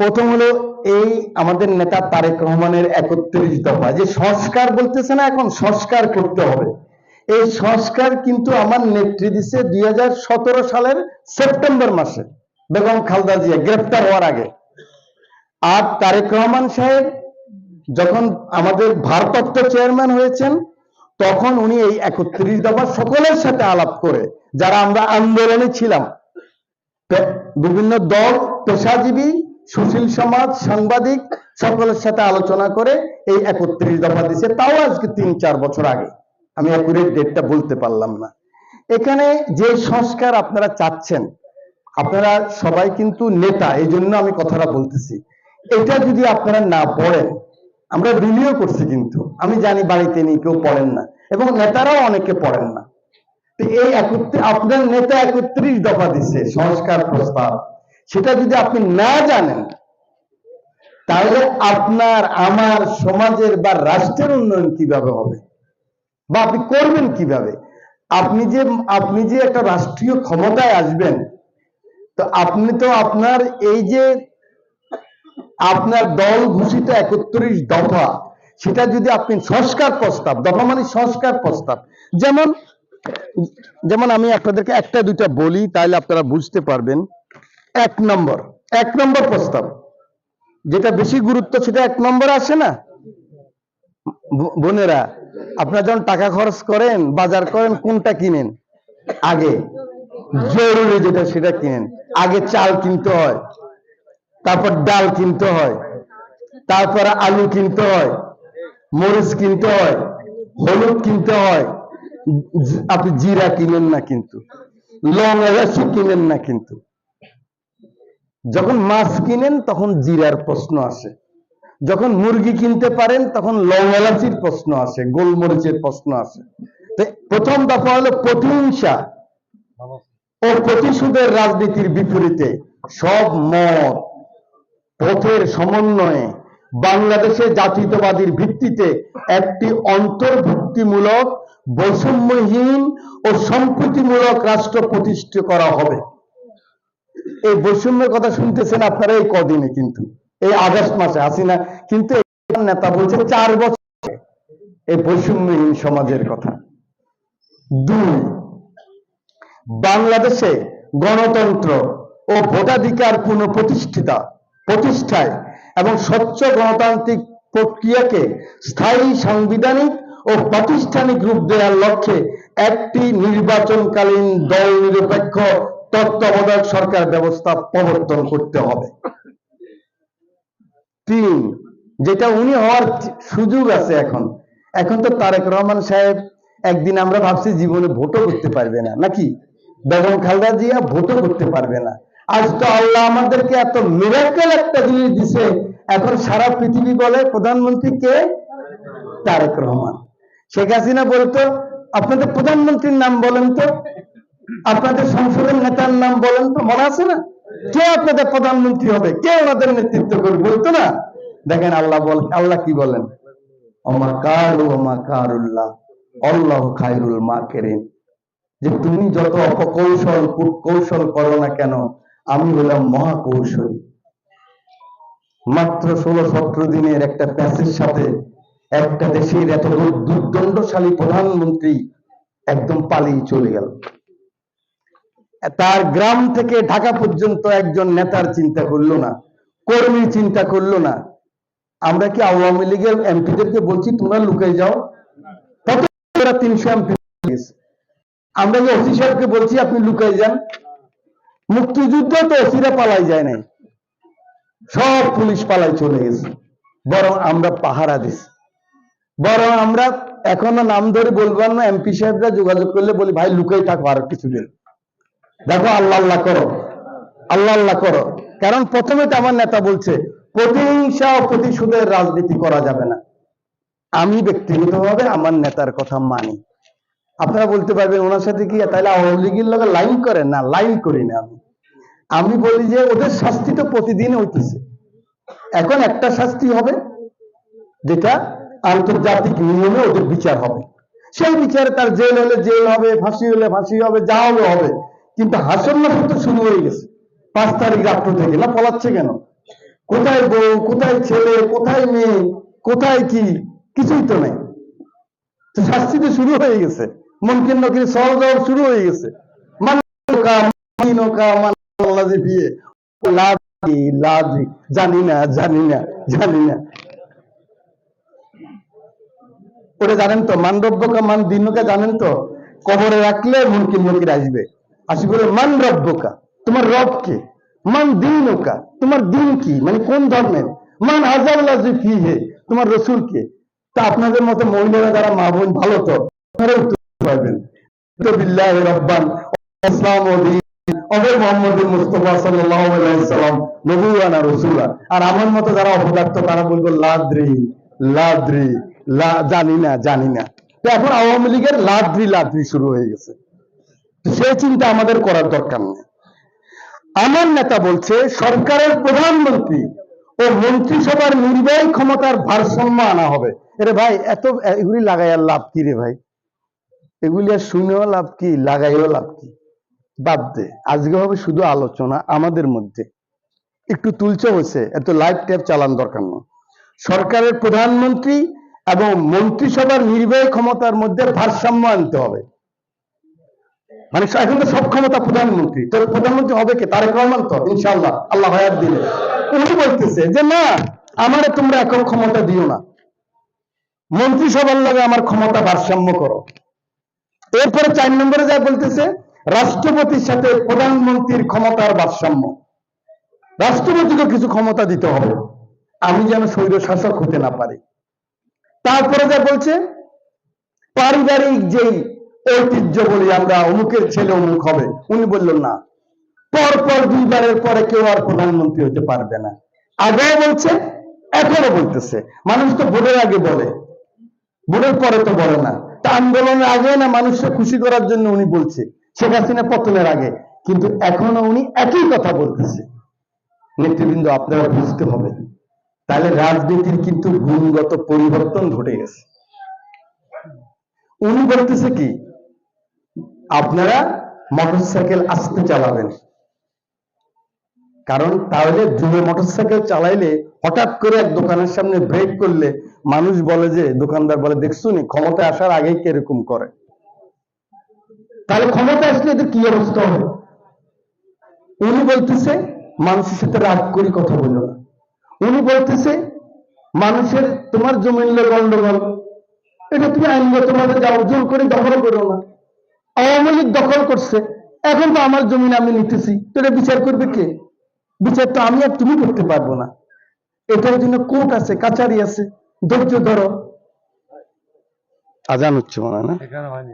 প্রথম হলো এই আমাদের নেতা তারেক রহমানের একত্রিশ দফা যে সংস্কার বলতেছে না এখন সংস্কার করতে হবে। এই সংস্কার কিন্তু আমার নেত্রী দিচ্ছে দুই সালের সেপ্টেম্বর মাসে, বেগম খালদা জিয়া গ্রেপ্তার হওয়ার আগে। আর তারেক রহমান সাহেব যখন আমাদের ভারপ্রাপ্ত চেয়ারম্যান হয়েছেন, তখন উনি এই একত্রিশ দফা সকলের সাথে আলাপ করে, যারা আমরা আন্দোলনে ছিলাম বিভিন্ন দল পেশাজীবী সুশীল সমাজ, সাংবাদিক, সকলের সাথে আলোচনা করে এই একত্রিশ দফা দিছে। তাও আজকে তিন, চার বছর আগে। আমি অ্যাকুরেট ডেটটা বলতে পারলাম না। এখানে যে সংস্কার আপনারা চাচ্ছেন, আপনারা সবাই কিন্তু নেতা এই জন্য আমি কথাটা বলতেছি। এটা যদি আপনারা না পড়েন, আমরা রিলিও করছি কিন্তু। আমি জানি বাড়িতে নেই, কেউ পড়েন না। এবং নেতারাও অনেকে পড়েন না। এই একত্রিশ আপনার নেতা একত্রিশ দফা দিচ্ছে সংস্কার প্রস্তাব। সেটা যদি আপনি না জানেন, তাহলে আপনার, আমার সমাজের বা রাষ্ট্রের উন্নয়ন কীভাবে হবে? বা আপনি করবেন কীভাবে? আপনি যে আপনি যে একটা রাষ্ট্রীয় ক্ষমতায় আসবেন, তো আপনি তো আপনার এই যে, আপনার দল ঘোষিত একত্রিশ দফা, সেটা যদি আপনি সংস্কার প্রস্তাব, দফা মানে সংস্কার প্রস্তাব। যেমন যেমন আমি আপনাদেরকে একটা দুইটা বলি, তাহলে আপনারা বুঝতে পারবেন। এক নম্বর এক নম্বর প্রস্তাব। যেটা বেশি গুরুত্ব, সেটা এক নম্বর আসে না? বোনেরা, আপনারা যখন টাকা খরচ করেন, বাজার করেন, কোনটা কিনেন? আগে। জরুরি যেটা, সেটা কিনেন। আগে চাল কিনতে হয়, তারপর ডাল কিনতে হয়, তারপর আলু কিনতে হয়, মরিচ কিনতে হয়, হলুদ কিনতে হয় আপনি জিরা কিনেন না কিন্তু, লং এলাচি কিনেন না কিন্তু। যখন মাছ কিনেন, তখন জিরার প্রশ্ন আসে। যখন মুরগি কিনতে পারেন, তখন লং এলাচির প্রশ্ন আসে, গোলমরিচের প্রশ্ন আসে। প্রথম দফা হলো প্রতিহিংসা ও প্রতিশোধের রাজনীতির বিপরীতে সব মত পথের সমন্বয়ে বাংলাদেশে জাতীয়তাবাদীর ভিত্তিতে একটি অন্তর্ভুক্তিমূলক, বৈষম্যহীন ও সম্প্রীতিমূলক রাষ্ট্র প্রতিষ্ঠা করা হবে। এই বৈষম্যের কথা শুনতেছেন আপনারা এই কদিনে কিন্তু, এই আগস্ট মাসে, হাসিনা কিন্তু নেতা বলছে চার বছর। এই বৈষম্যহীন সমাজের কথা। দুই, বাংলাদেশে গণতন্ত্র ও ভোটাধিকার পুনঃপ্রতিষ্ঠিতা, প্রতিষ্ঠায় এবং স্বচ্ছ গণতান্ত্রিক প্রক্রিয়াকে স্থায়ী সাংবিধানিক ও প্রাতিষ্ঠানিক রূপ দেওয়ার লক্ষ্যে একটি নির্বাচনকালীন দল নিরপেক্ষ তত্ত্বাবধায়ক সরকার ব্যবস্থা প্রবর্তন করতে হবে। তিন, যেটা উনি হওয়ার সুযোগ আছে এখন। এখন তো তারেক রহমান সাহেব, একদিন আমরা ভাবছি জীবনে ভোটও করতে পারবে না, নাকি? বেগম খালদা জিয়া ভোটও করতে পারবে না। আজ তো আল্লাহ আমাদেরকে এত মিরাকেল একটা জিনিস দিছে। এখন সারা পৃথিবী বলে প্রধানমন্ত্রী কে? তারেক রহমান। শেখ হাসিনা বলতো, আপনাদের প্রধানমন্ত্রীর নাম বলেন তো। আপনাদের সংসদের নেতার নাম বলেন তো, মনে আছে না? কে আপনাদের প্রধানমন্ত্রী হবে? কে ওনাদের নেতৃত্ব করবে? বলতো না? দেখেন আল্লাহ বল, আল্লাহ কি বলেন? অমা কারু অমা কারুল্লাহ খায়রুল মা কেরেন যে তুমি যত অপকৌশল কৌশল করো না কেন, আমি হলাম মহাকৌশলী। মাত্র ষোলো সতেরো দিনের একটা প্যাসের সাথে একটা দেশের এত দুর্দণ্ডশালী প্রধানমন্ত্রী একদম পালিয়ে চলে গেল। তার গ্রাম থেকে ঢাকা পর্যন্ত একজন নেতার চিন্তা করল না, কর্মী চিন্তা করল না। আমরা কি আওয়ামী লীগের এমপিদেরকে বলছি, তোমরা লুকাই যাও? কত তিনশো এমপি আমরা যে ওসি সাহেবকে বলছি, আপনি লুকাই যান। মুক্তিযুদ্ধ তো ওসিরা পালাই যায় নাই। সব পুলিশ পালাই চলে গেছে। বরং আমরা পাহারা দিছি। বরং আমরা এখনও নাম ধরে বলবার না এমপি সাহেবরা যোগাযোগ করলে বলি, ভাই লুকাই থাকো, আর কিছুদিন দেখো আল্লাহ আল্লাহ করো। আল্লাহ আল্লাহ করো। কারণ প্রথমে তো আমার নেতা বলছে, প্রতিহিংসা ও প্রতিশোধের রাজনীতি করা যাবে না। আমি ব্যক্তিগতভাবে আমার নেতার কথা মানি। আপনারা বলতে পারবেন, ওনার সাথে কি, তাহলে আওয়ামী লীগের লোক লাইন করে? না লাইন করি না আমি। আমি বলি যে, ওদের শাস্তি তো প্রতিদিন হইতেছে। এখন একটা শাস্তি হবে, যেটা আন্তর্জাতিক নিয়মে ওদের বিচার হবে। সেই বিচারে তার জেল হলে জেল হবে, ফাঁসি হলে ফাঁসি হবে, যা হবে হবে। কিন্তু হাসন মাসে তো শুরু হয়ে গেছে। পাঁচ তারিখ রাত্র থেকে না পলাচ্ছে কেন? কোথায় বউ, কোথায় ছেলে, কোথায় মেয়ে, কোথায় কি? কিছুই তো নেই। তো শাস্তি তো শুরু হয়ে গেছে। মনকিন নকির সহজ শুরু হয়ে গেছে। জানি না জানি না জানি না। ওটা জানেন তো মানরব্যকা মান দিনকা জানেন তো? কবরে রাখলে মুনকিন নকির আসবে। আসি বলে, মান রব্যকা তোমার রব কে? মান দিনকা? তোমার দিন কি? মানে কোন ধর্মের? মান হাজাল্লাজি ফিহে? তোমার রসুল কে? তা আপনাদের মতো মহিলারা যারা মা বোন ভালো তো? আপনারা উত্তর বিল্লাহ রব্বান ইসলাম ও দিন মোহাম্মদ মুস্তফা নবুয়ানা আর আমার মতো যারা অপদার্থ, তারা বলব, লাদ্রি লাদ্রি, লা জানি না জানি না। এখন আওয়ামী লীগের লাদ্রি লাদ্রি শুরু হয়ে গেছে। সেই চিন্তা আমাদের করার দরকার নেই। আমার নেতা বলছে, সরকারের প্রধানমন্ত্রী ও মন্ত্রিসভার নির্বাহী ক্ষমতার ভারসাম্য আনা হবে। আরে ভাই, এত, এগুলি লাগাইয়ার লাভ কি রে ভাই? এগুলি আর শুনেও লাভ কি লাগাইও লাভ কি? বাদ দে, আজকে হবে শুধু আলোচনা আমাদের মধ্যে। একটু তুলছে হয়েছে এত লাইভ ট্যাপ চালান দরকার নেই। সরকারের প্রধানমন্ত্রী এবং মন্ত্রিসভার নির্বাহী ক্ষমতার মধ্যে ভারসাম্য আনতে হবে। মানে এখন তো সব ক্ষমতা প্রধানমন্ত্রী। তোর প্রধানমন্ত্রী হবে কে? তারেক রহমান তো ইনশাল্লাহ আল্লাহ হায়াত দিলে উনি বলতেছে যে, না, আমারে তোমরা এখন ক্ষমতা দিও না। মন্ত্রিসভার লগে আমার ক্ষমতা ভারসাম্য করো। এরপরে চার নম্বরে যা বলতেছে, রাষ্ট্রপতির সাথে প্রধানমন্ত্রীর ক্ষমতার ভারসাম্য। রাষ্ট্রপতিকে কিছু ক্ষমতা দিতে হবে। আমি যেন স্বৈর শাসক হতে না পারি। তারপরে যা বলছে, পারিবারিক যেই ঐতিহ্য বলি আমরা, অমুকের ছেলে অমুক হবে। উনি বললেন, না। পর পর দুইবারের পরে কেউ আর প্রধানমন্ত্রী হতে পারবে না। আগেও বলছে, এখনও বলতেছে। মানুষ তো ভোটের আগে বলে। ভোটের পরে তো বলে না। তা আন্দোলনের আগে না মানুষকে খুশি করার জন্য উনি বলছে? শেখ হাসিনা পতনের আগে। কিন্তু এখনও উনি একই কথা বলতেছে। নেতৃবৃন্দ, আপনারা বুঝতে হবে। তাহলে রাজনীতির কিন্তু গুণগত পরিবর্তন ঘটে গেছে। উনি বলতেছে কি আপনারা মোটরসাইকেল আস্তে চালাবেন। কারণ তাহলে জুড়ে মোটরসাইকেল চালাইলে হঠাৎ করে এক দোকানের সামনে ব্রেক করলে মানুষ বলে যে দোকানদার বলে দেখছ নি ক্ষমতা আসার আগেই কীরকম করে? তাহলে ক্ষমতা আসলে এদের কি অবস্থা হবে? উনি বলতেছে মানুষের সাথে রাগ করি কথা বলো না। উনি বলতেছে মানুষের তোমার জমিন নিয়ে গন্ডগোল। এটা তুমি আইনগত ভাবে যাও জোর করে দখল করো না। আওয়ামী লীগ দখল করছে। এখন তো আমার জমিন আমি নিতেছি। তো এটা বিচার করবে কে? বিচার তো আমি আর তুমি করতে পারব না। এটার জন্য কোর্ট আছে কাচারি আছে। ধৈর্য ধরো। আজান হচ্ছে মনে হয় না? এখানে হয়নি।